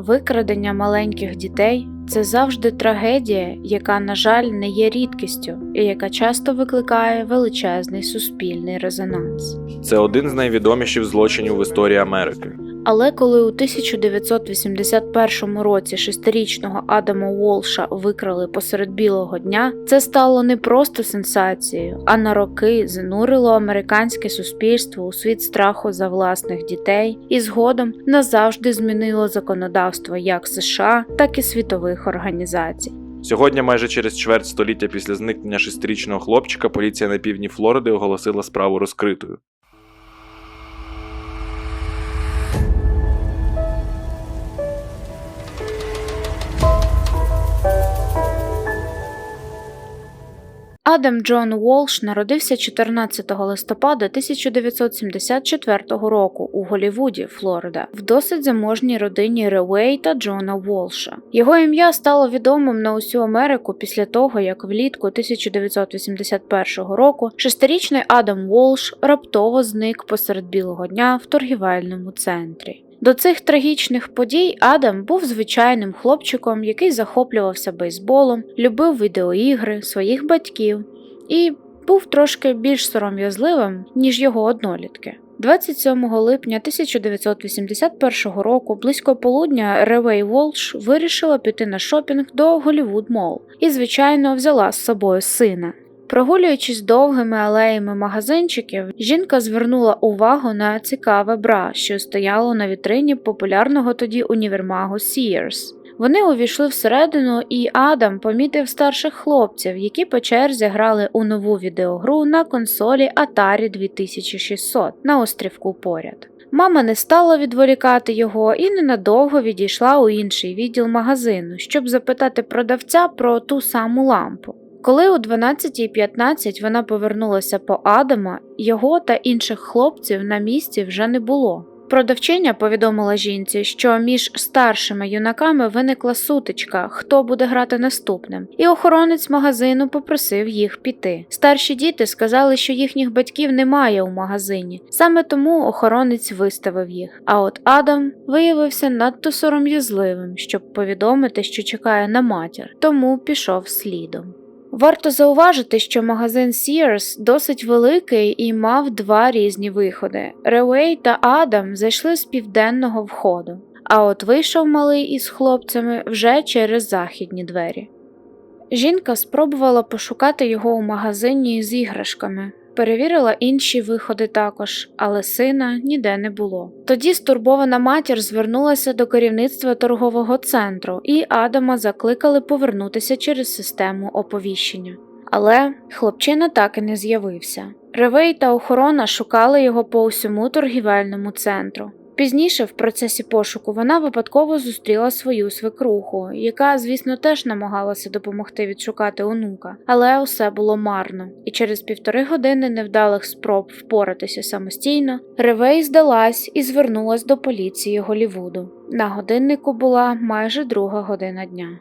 Викрадення маленьких дітей це завжди трагедія, яка, на жаль, не є рідкістю і яка часто викликає величезний суспільний резонанс. Це один з найвідоміших злочинів в історії Америки. Але коли у 1981 році шестирічного Адама Волша викрали посеред білого дня, це стало не просто сенсацією, а на роки занурило американське суспільство у світ страху за власних дітей і згодом назавжди змінило законодавство як США, так і світових організацій. Сьогодні, майже через чверть століття після зникнення шестирічного хлопчика, поліція на півдні Флориди оголосила справу розкритою. Адам Джон Волш народився 14 листопада 1974 року у Голлівуді, Флорида, в досить заможній родині Ревей та Джона Волша. Його ім'я стало відомим на усю Америку після того, як влітку 1981 року шестирічний Адам Волш раптово зник посеред білого дня в торгівельному центрі. До цих трагічних подій Адам був звичайним хлопчиком, який захоплювався бейсболом, любив відеоігри, своїх батьків і був трошки більш сором'язливим, ніж його однолітки. 27 липня 1981 року, близько полудня, Ревей Волш вирішила піти на шопінг до Голівуд Мол і, звичайно, взяла з собою сина. Прогулюючись довгими алеями магазинчиків, жінка звернула увагу на цікаве бра, що стояло на вітрині популярного тоді універмагу Sears. Вони увійшли всередину, і Адам помітив старших хлопців, які по черзі грали у нову відеогру на консолі Atari 2600 на острівку поряд. Мама не стала відволікати його і ненадовго відійшла у інший відділ магазину, щоб запитати продавця про ту саму лампу. Коли о 12.15 вона повернулася по Адама, його та інших хлопців на місці вже не було. Продавчиня повідомила жінці, що між старшими юнаками виникла сутичка, хто буде грати наступним, і охоронець магазину попросив їх піти. Старші діти сказали, що їхніх батьків немає у магазині, саме тому охоронець виставив їх. А от Адам виявився надто сором'язливим, щоб повідомити, що чекає на матір, тому пішов слідом. Варто зауважити, що магазин Sears досить великий і мав два різні виходи. Реуей та Адам зайшли з південного входу, а от вийшов малий із хлопцями вже через західні двері. Жінка спробувала пошукати його у магазині з іграшками, перевірила інші виходи також, але сина ніде не було. Тоді стурбована матір звернулася до керівництва торгового центру, і Адама закликали повернутися через систему оповіщення. Але хлопчина так і не з'явився. Ревей та охорона шукали його по усьому торгівельному центру. Пізніше в процесі пошуку вона випадково зустріла свою свекруху, яка, звісно, теж намагалася допомогти відшукати онука, але усе було марно, і через півтори години невдалих спроб впоратися самостійно, Ревей здалась і звернулась до поліції Голівуду. На годиннику була майже друга година дня.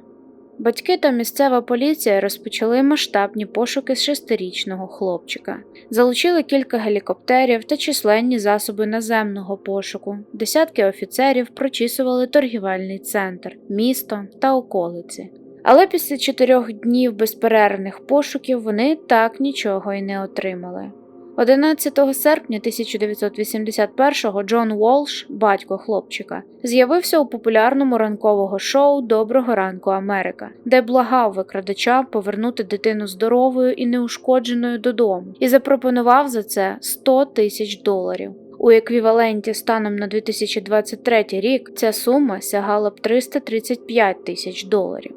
Батьки та місцева поліція розпочали масштабні пошуки шестирічного хлопчика, залучили кілька гелікоптерів та численні засоби наземного пошуку. Десятки офіцерів прочісували торгівельний центр, місто та околиці. Але після чотирьох днів безперервних пошуків вони так нічого й не отримали. 11 серпня 1981-го Джон Волш, батько хлопчика, з'явився у популярному ранкового шоу Доброго ранку Америка, де благав викрадача повернути дитину здоровою і неушкодженою додому, і запропонував за це 100 тисяч доларів. У еквіваленті станом на 2023 рік ця сума сягала б 335 тисяч доларів.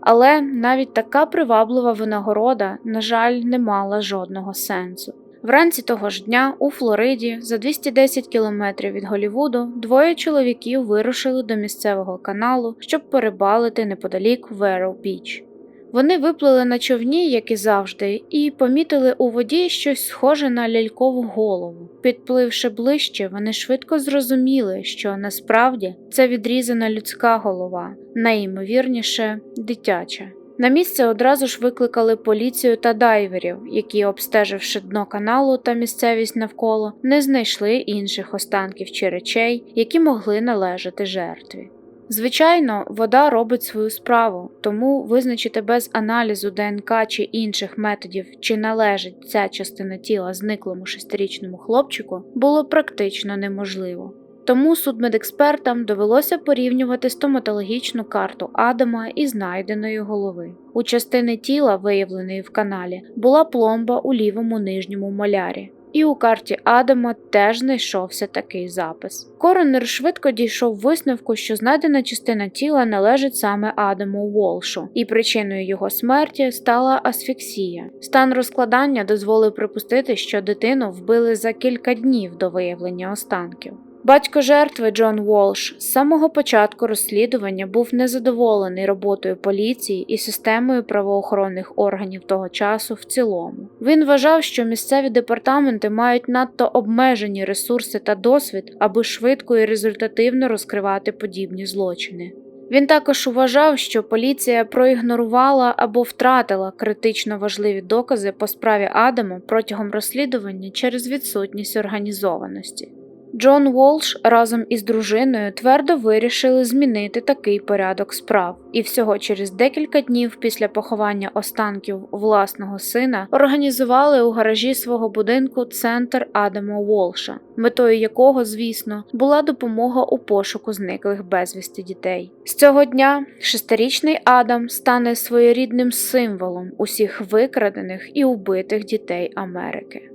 Але навіть така приваблива винагорода, на жаль, не мала жодного сенсу. Вранці того ж дня у Флориді, за 210 кілометрів від Голівуду, двоє чоловіків вирушили до місцевого каналу, щоб порибалити неподалік Веро Біч. Вони виплили на човні, як і завжди, і помітили у воді щось схоже на лялькову голову. Підпливши ближче, вони швидко зрозуміли, що насправді це відрізана людська голова, найімовірніше дитяча. На місце одразу ж викликали поліцію та дайверів, які, обстеживши дно каналу та місцевість навколо, не знайшли інших останків чи речей, які могли належати жертві. Звичайно, вода робить свою справу, тому визначити без аналізу ДНК чи інших методів, чи належить ця частина тіла зниклому шестирічному хлопчику, було практично неможливо. Тому судмедекспертам довелося порівнювати стоматологічну карту Адама із знайденої голови. У частини тіла, виявленої в каналі, була пломба у лівому нижньому молярі. І у карті Адама теж знайшовся такий запис. Коронер швидко дійшов висновку, що знайдена частина тіла належить саме Адаму Волшу, і причиною його смерті стала асфіксія. Стан розкладання дозволив припустити, що дитину вбили за кілька днів до виявлення останків. Батько жертви Джон Волш з самого початку розслідування був незадоволений роботою поліції і системою правоохоронних органів того часу в цілому. Він вважав, що місцеві департаменти мають надто обмежені ресурси та досвід, аби швидко і результативно розкривати подібні злочини. Він також вважав, що поліція проігнорувала або втратила критично важливі докази по справі Адама протягом розслідування через відсутність організованості. Джон Волш разом із дружиною твердо вирішили змінити такий порядок справ, і всього через декілька днів після поховання останків власного сина організували у гаражі свого будинку центр Адама Волша, метою якого, звісно, була допомога у пошуку зниклих безвісти дітей. З цього дня шестирічний Адам стане своєрідним символом усіх викрадених і убитих дітей Америки.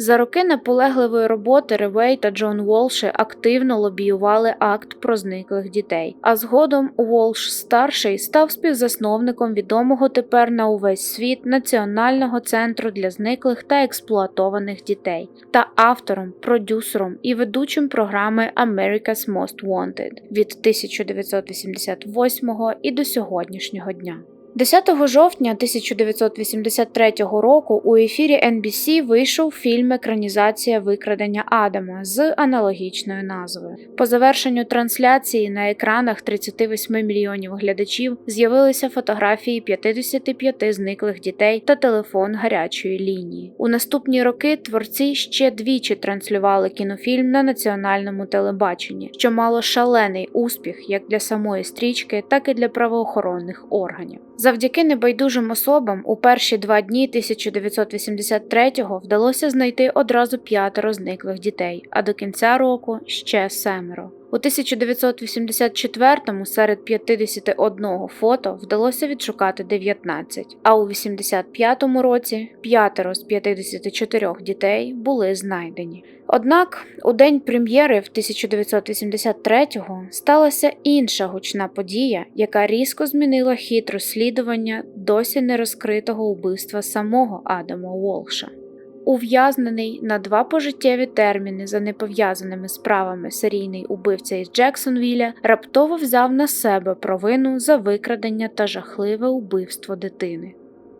За роки наполегливої роботи Ревей та Джон Волши активно лобіювали акт про зниклих дітей, а згодом Волш старший став співзасновником відомого тепер на увесь світ Національного центру для зниклих та експлуатованих дітей та автором, продюсером і ведучим програми America's Most Wanted від 1988 і до сьогоднішнього дня. 10 жовтня 1983 року у ефірі NBC вийшов фільм Екранізація викрадення Адама з аналогічною назвою. По завершенню трансляції на екранах 38 мільйонів глядачів з'явилися фотографії 55 зниклих дітей та телефон гарячої лінії. У наступні роки творці ще двічі транслювали кінофільм на національному телебаченні, що мало шалений успіх як для самої стрічки, так і для правоохоронних органів. Завдяки небайдужим особам у перші два дні 1983-го вдалося знайти одразу п'ятеро зниклих дітей, а до кінця року ще семеро. У 1984-му серед 51 фото вдалося відшукати 19, а у 85-му році п'ятеро з 54 дітей були знайдені. Однак у день прем'єри в 1983-го сталася інша гучна подія, яка різко змінила хід розслідування досі не розкритого вбивства самого Адама Волша. Ув'язнений на два пожиттєві терміни за непов'язаними справами серійний убивця із Джексонвіля раптово взяв на себе провину за викрадення та жахливе убивство дитини.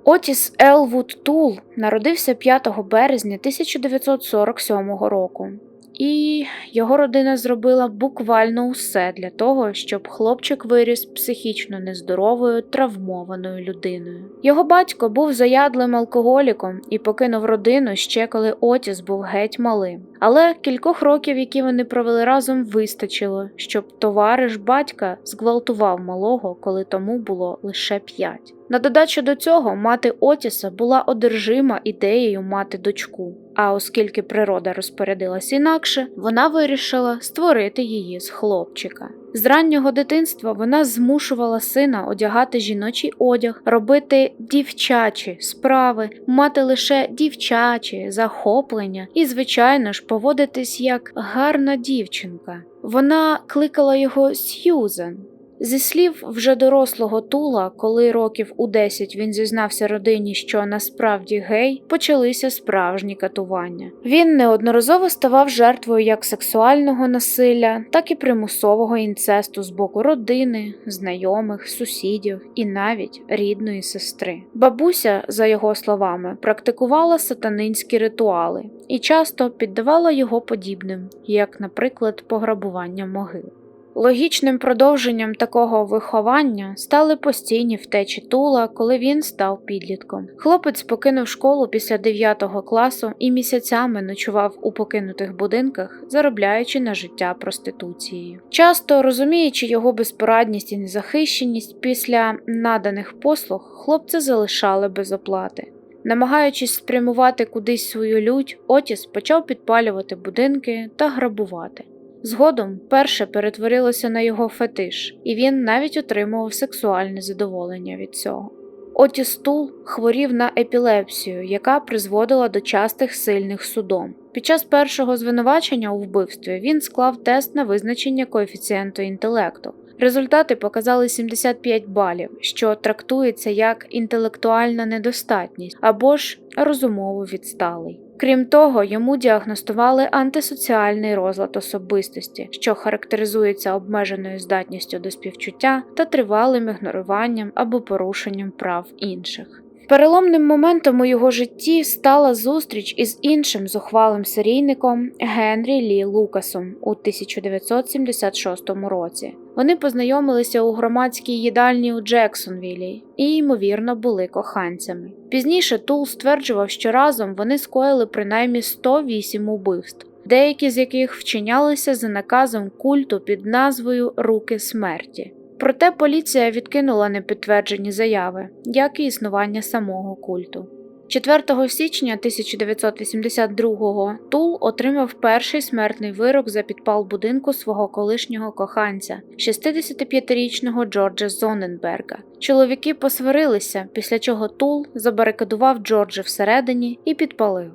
Отіс Елвуд Тул народився 5 березня 1947 року, і його родина зробила буквально усе для того, щоб хлопчик виріс психічно нездоровою, травмованою людиною. Його батько був заядлим алкоголіком і покинув родину ще коли Отіс був геть малим. Але кількох років, які вони провели разом, вистачило, щоб товариш батька зґвалтував малого, коли тому було лише п'ять. На додачу до цього мати Отіса була одержима ідеєю мати дочку. А оскільки природа розпорядилась інакше, вона вирішила створити її з хлопчика. З раннього дитинства вона змушувала сина одягати жіночий одяг, робити дівчачі справи, мати лише дівчачі захоплення і, звичайно ж, поводитись як гарна дівчинка. Вона кликала його Сьюзен. Зі слів вже дорослого Тула, коли років у 10 він зізнався родині, що насправді гей, почалися справжні катування. Він неодноразово ставав жертвою як сексуального насилля, так і примусового інцесту з боку родини, знайомих, сусідів і навіть рідної сестри. Бабуся, за його словами, практикувала сатанинські ритуали і часто піддавала його подібним, як, наприклад, пограбування могил. Логічним продовженням такого виховання стали постійні втечі Тула, коли він став підлітком. Хлопець покинув школу після 9 класу і місяцями ночував у покинутих будинках, заробляючи на життя проституцією. Часто розуміючи його безпорадність і незахищеність, після наданих послуг хлопця залишали без оплати. Намагаючись спрямувати кудись свою лють, Отіс почав підпалювати будинки та грабувати. Згодом перше перетворилося на його фетиш, і він навіть отримував сексуальне задоволення від цього. Отіс Тул хворів на епілепсію, яка призводила до частих сильних судом. Під час першого звинувачення у вбивстві він склав тест на визначення коефіцієнту інтелекту. Результати показали 75 балів, що трактується як інтелектуальна недостатність або ж розумово відсталий. Крім того, йому діагностували антисоціальний розлад особистості, що характеризується обмеженою здатністю до співчуття та тривалим ігноруванням або порушенням прав інших. Переломним моментом у його житті стала зустріч із іншим зухвалим серійником Генрі Лі Лукасом у 1976 році. Вони познайомилися у громадській їдальні у Джексонвілі і, ймовірно, були коханцями. Пізніше Тул стверджував, що разом вони скоїли принаймні 108 убивств, деякі з яких вчинялися за наказом культу під назвою Руки смерті. Проте поліція відкинула непідтверджені заяви, як і існування самого культу. 4 січня 1982-го Тул отримав перший смертний вирок за підпал будинку свого колишнього коханця, 65-річного Джорджа Зоненберга. Чоловіки посварилися, після чого Тул забарикадував Джорджа всередині і підпалив.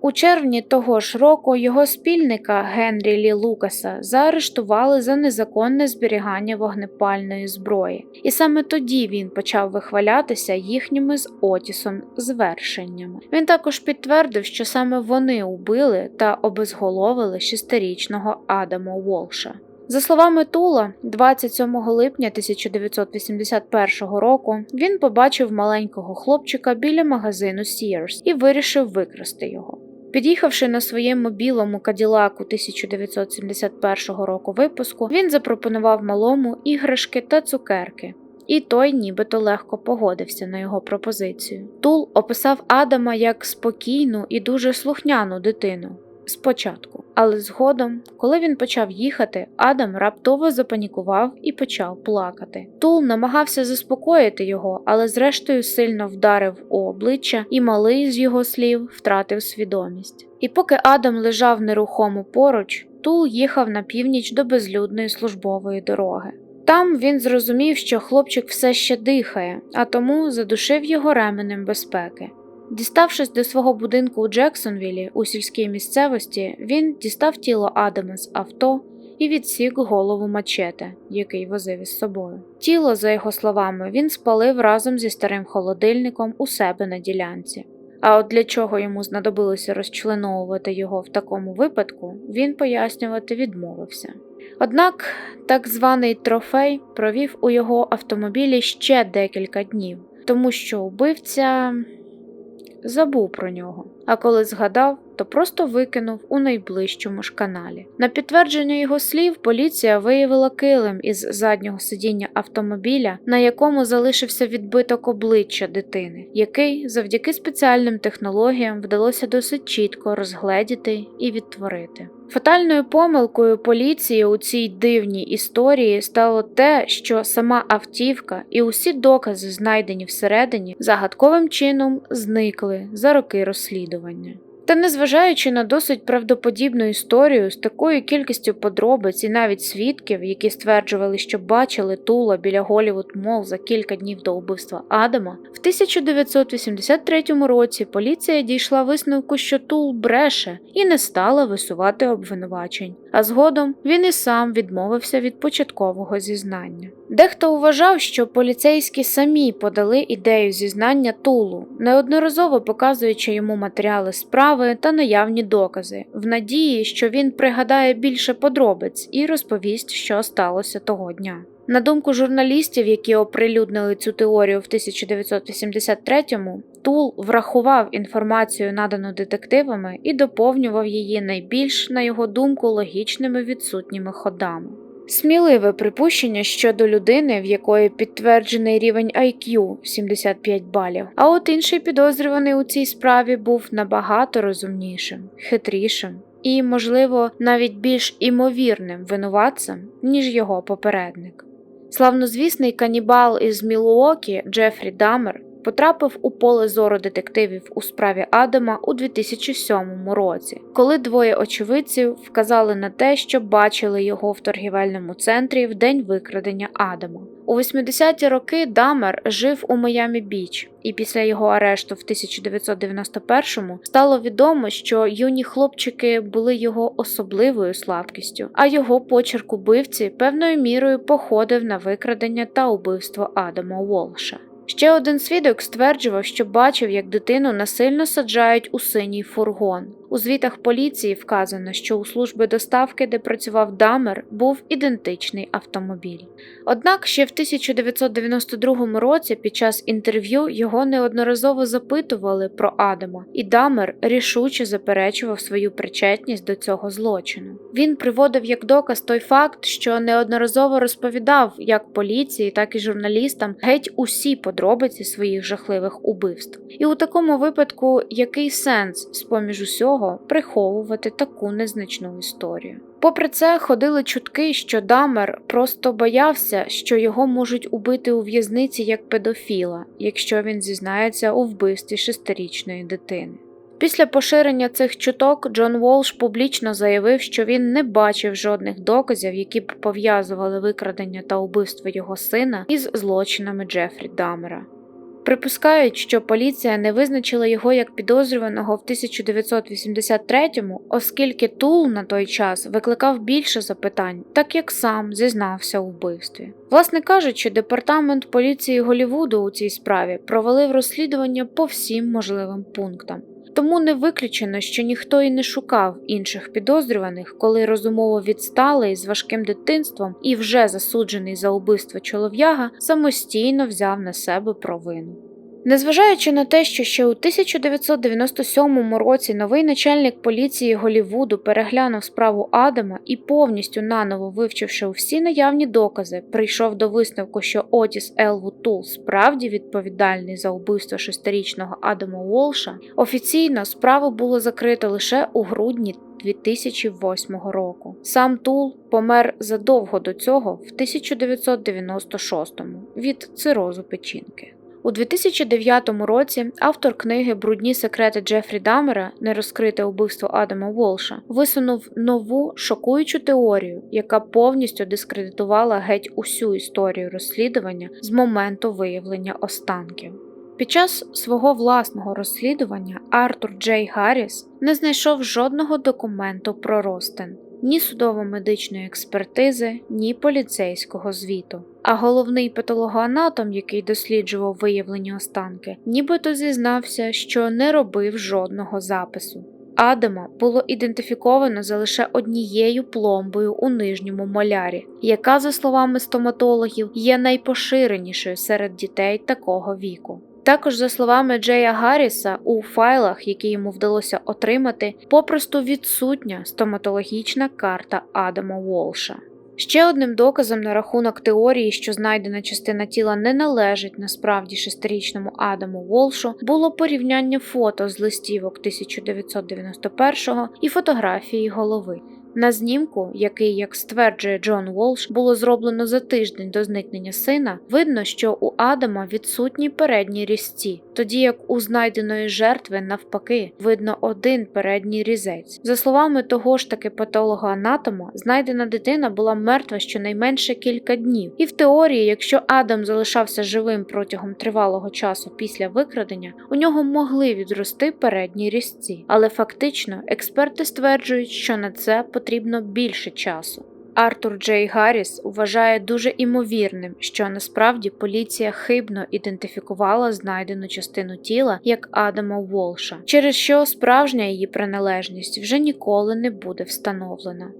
У червні того ж року його спільника Генрі Лі Лукаса заарештували за незаконне зберігання вогнепальної зброї, і саме тоді він почав вихвалятися їхніми з Отісом звершеннями. Він також підтвердив, що саме вони убили та обезголовили шестирічного Адама Волша. За словами Тула, 27 липня 1981 року він побачив маленького хлопчика біля магазину Sears і вирішив викрасти його. Під'їхавши на своєму білому каділаку 1971 року випуску, він запропонував малому іграшки та цукерки. І той нібито легко погодився на його пропозицію. Тул описав Адама як спокійну і дуже слухняну дитину спочатку, але згодом, коли він почав їхати, Адам раптово запанікував і почав плакати. Тул намагався заспокоїти його, але зрештою сильно вдарив у обличчя, і малий з його слів втратив свідомість. І поки Адам лежав нерухомо поруч, Тул їхав на північ до безлюдної службової дороги. Там він зрозумів, що хлопчик все ще дихає, а тому задушив його ременем безпеки. Діставшись до свого будинку у Джексонвілі у сільській місцевості, він дістав тіло Адама з авто і відсік голову мачете, який возив із собою. Тіло, за його словами, він спалив разом зі старим холодильником у себе на ділянці. А от для чого йому знадобилося розчленовувати його в такому випадку, він пояснювати відмовився. Однак так званий трофей провів у його автомобілі ще декілька днів, тому що убивця забув про нього, а коли згадав, то просто викинув у найближчому ж каналі. На підтвердження його слів, поліція виявила килим із заднього сидіння автомобіля, на якому залишився відбиток обличчя дитини, який завдяки спеціальним технологіям вдалося досить чітко розгледіти і відтворити. Фатальною помилкою поліції у цій дивній історії стало те, що сама автівка і усі докази, знайдені всередині, загадковим чином зникли за роки розслідування. Та незважаючи на досить правдоподібну історію з такою кількістю подробиць і навіть свідків, які стверджували, що бачили Тула біля Голівуд Мол за кілька днів до убивства Адама, в 1983 році поліція дійшла висновку, що Тул бреше і не стала висувати обвинувачень. А згодом він і сам відмовився від початкового зізнання. Дехто вважав, що поліцейські самі подали ідею зізнання Тулу, неодноразово показуючи йому матеріали справи та наявні докази, в надії, що він пригадає більше подробиць і розповість, що сталося того дня. На думку журналістів, які оприлюднили цю теорію в 1983-му, Тул врахував інформацію, надану детективами, і доповнював її найбільш, на його думку, логічними відсутніми ходами. Сміливе припущення щодо людини, в якої підтверджений рівень IQ 75 балів. А от інший підозрюваний у цій справі був набагато розумнішим, хитрішим і, можливо, навіть більш імовірним винуватцем, ніж його попередник. Славнозвісний канібал із Мілуокі Джефрі Дамер потрапив у поле зору детективів у справі Адама у 2007 році, коли двоє очевидців вказали на те, що бачили його в торгівельному центрі в день викрадення Адама. У 80-ті роки Дамер жив у Майамі Біч, і після його арешту в 1991-му стало відомо, що юні хлопчики були його особливою слабкістю, а його почерк убивці певною мірою походив на викрадення та убивство Адама Волша. Ще один свідок стверджував, що бачив, як дитину насильно саджають у синій фургон. У звітах поліції вказано, що у служби доставки, де працював Дамер, був ідентичний автомобіль. Однак ще в 1992 році під час інтерв'ю його неодноразово запитували про Адама, і Дамер рішуче заперечував свою причетність до цього злочину. Він приводив як доказ той факт, що неодноразово розповідав як поліції, так і журналістам геть усі подробиці своїх жахливих убивств. І у такому випадку який сенс з поміж усього приховувати таку незначну історію? Попри це, ходили чутки, що Дамер просто боявся, що його можуть убити у в'язниці як педофіла, якщо він зізнається у вбивстві шестирічної дитини. Після поширення цих чуток Джон Волш публічно заявив, що він не бачив жодних доказів, які б пов'язували викрадення та убивство його сина із злочинами Джефрі Дамера. Припускають, що поліція не визначила його як підозрюваного в 1983-му, оскільки Тул на той час викликав більше запитань, так як сам зізнався у вбивстві. Власне кажучи, департамент поліції Голівуду у цій справі провалив розслідування по всім можливим пунктам. Тому не виключено, що ніхто і не шукав інших підозрюваних, коли розумово відсталий з важким дитинством і вже засуджений за убивство чолов'яга самостійно взяв на себе провину. Незважаючи на те, що ще у 1997 році новий начальник поліції Голівуду переглянув справу Адама і повністю наново вивчивши всі наявні докази, прийшов до висновку, що Отіс Елву Тул справді відповідальний за вбивство шестирічного Адама Волша, офіційно справу було закрито лише у грудні 2008 року. Сам Тул помер задовго до цього в 1996 від цирозу печінки. У 2009 році автор книги Брудні секрети Джефрі Дамера Нерозкрите убивство Адама Волша висунув нову шокуючу теорію, яка повністю дискредитувала геть усю історію розслідування з моменту виявлення останків. Під час свого власного розслідування Артур Джей Гарріс не знайшов жодного документу про Ростен, ні судово-медичної експертизи, ні поліцейського звіту. А головний патологоанатом, який досліджував виявлені останки, нібито зізнався, що не робив жодного запису. Адама було ідентифіковано за лише однією пломбою у нижньому молярі, яка, за словами стоматологів, є найпоширенішою серед дітей такого віку. Також, за словами Джея Гарріса, у файлах, які йому вдалося отримати, попросту відсутня стоматологічна карта Адама Волша. Ще одним доказом на рахунок теорії, що знайдена частина тіла не належить насправді шестирічному Адаму Волшу, було порівняння фото з листівок 1991 і фотографії голови. На знімку, який, як стверджує Джон Волш, було зроблено за тиждень до зникнення сина, видно, що у Адама відсутні передні різці, тоді як у знайденої жертви, навпаки, видно один передній різець. За словами того ж таки патолога-анатома, знайдена дитина була мертва щонайменше кілька днів, і в теорії, якщо Адам залишався живим протягом тривалого часу після викрадення, у нього могли відрости передні різці, але фактично експерти стверджують, що на це потрібно більше часу. Артур Джей Гарріс вважає дуже імовірним, що насправді поліція хибно ідентифікувала знайдену частину тіла як Адама Волша, через що справжня її приналежність вже ніколи не буде встановлена.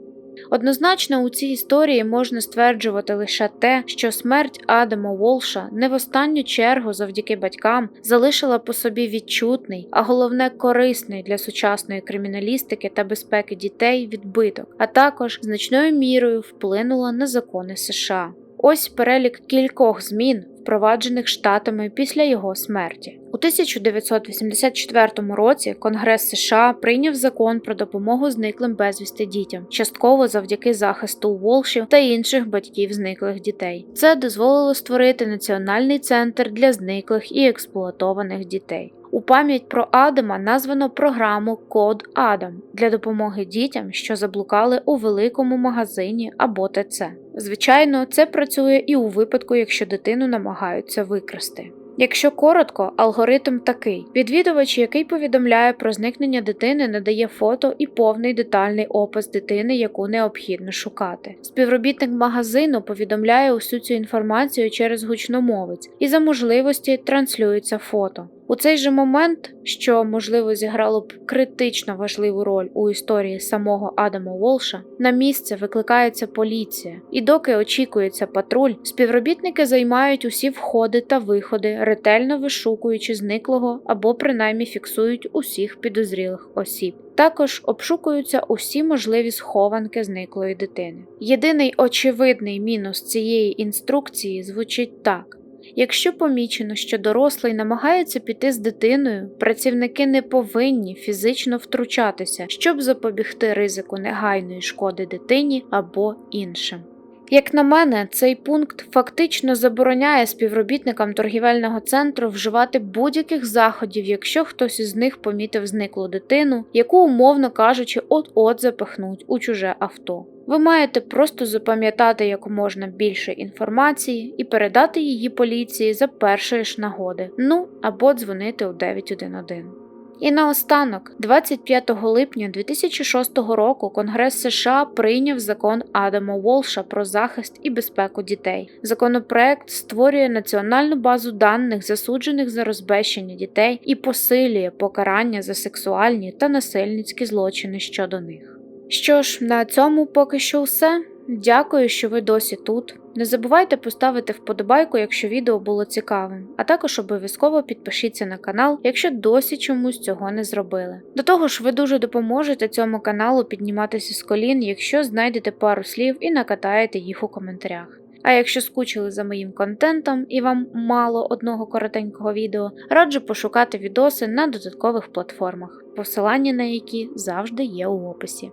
Однозначно у цій історії можна стверджувати лише те, що смерть Адама Волша не в останню чергу завдяки батькам залишила по собі відчутний, а головне корисний для сучасної криміналістики та безпеки дітей відбиток, а також значною мірою вплинула на закони США. Ось перелік кількох змін, впроваджених штатами після його смерті. У 1984 році Конгрес США прийняв закон про допомогу зниклим безвісти дітям, частково завдяки захисту Волшів та інших батьків зниклих дітей. Це дозволило створити національний центр для зниклих і експлуатованих дітей. У пам'ять про Адама названо програму Код Адам для допомоги дітям, що заблукали у великому магазині або ТЦ. Звичайно, це працює і у випадку, якщо дитину намагаються викрасти. Якщо коротко, алгоритм такий: відвідувач, який повідомляє про зникнення дитини, надає фото і повний детальний опис дитини, яку необхідно шукати. Співробітник магазину повідомляє усю цю інформацію через гучномовець і за можливості транслюється фото. У цей же момент, що можливо зіграло б критично важливу роль у історії самого Адама Волша, на місце викликається поліція, і доки очікується патруль, співробітники займають усі входи та виходи, ретельно вишукуючи зниклого або принаймні фіксують усіх підозрілих осіб. Також обшукуються усі можливі схованки зниклої дитини. Єдиний очевидний мінус цієї інструкції звучить так. Якщо помічено, що дорослий намагається піти з дитиною, працівники не повинні фізично втручатися, щоб запобігти ризику негайної шкоди дитині або іншим. Як на мене, цей пункт фактично забороняє співробітникам торгівельного центру вживати будь-яких заходів, якщо хтось із них помітив зниклу дитину, яку, умовно кажучи, от-от запихнуть у чуже авто. Ви маєте просто запам'ятати як можна більше інформації і передати її поліції за першої ж нагоди, ну або дзвонити у 911. І наостанок, 25 липня 2006 року Конгрес США прийняв закон Адама Волша про захист і безпеку дітей. Законопроект створює національну базу даних засуджених за розбещення дітей і посилює покарання за сексуальні та насильницькі злочини щодо них. Що ж, на цьому поки що все. Дякую, що ви досі тут. Не забувайте поставити вподобайку, якщо відео було цікавим, а також обов'язково підпишіться на канал, якщо досі чомусь цього не зробили. До того ж, ви дуже допоможете цьому каналу підніматися з колін, якщо знайдете пару слів і накатаєте їх у коментарях. А якщо скучили за моїм контентом і вам мало одного коротенького відео, раджу пошукати відоси на додаткових платформах, посилання на які завжди є у описі.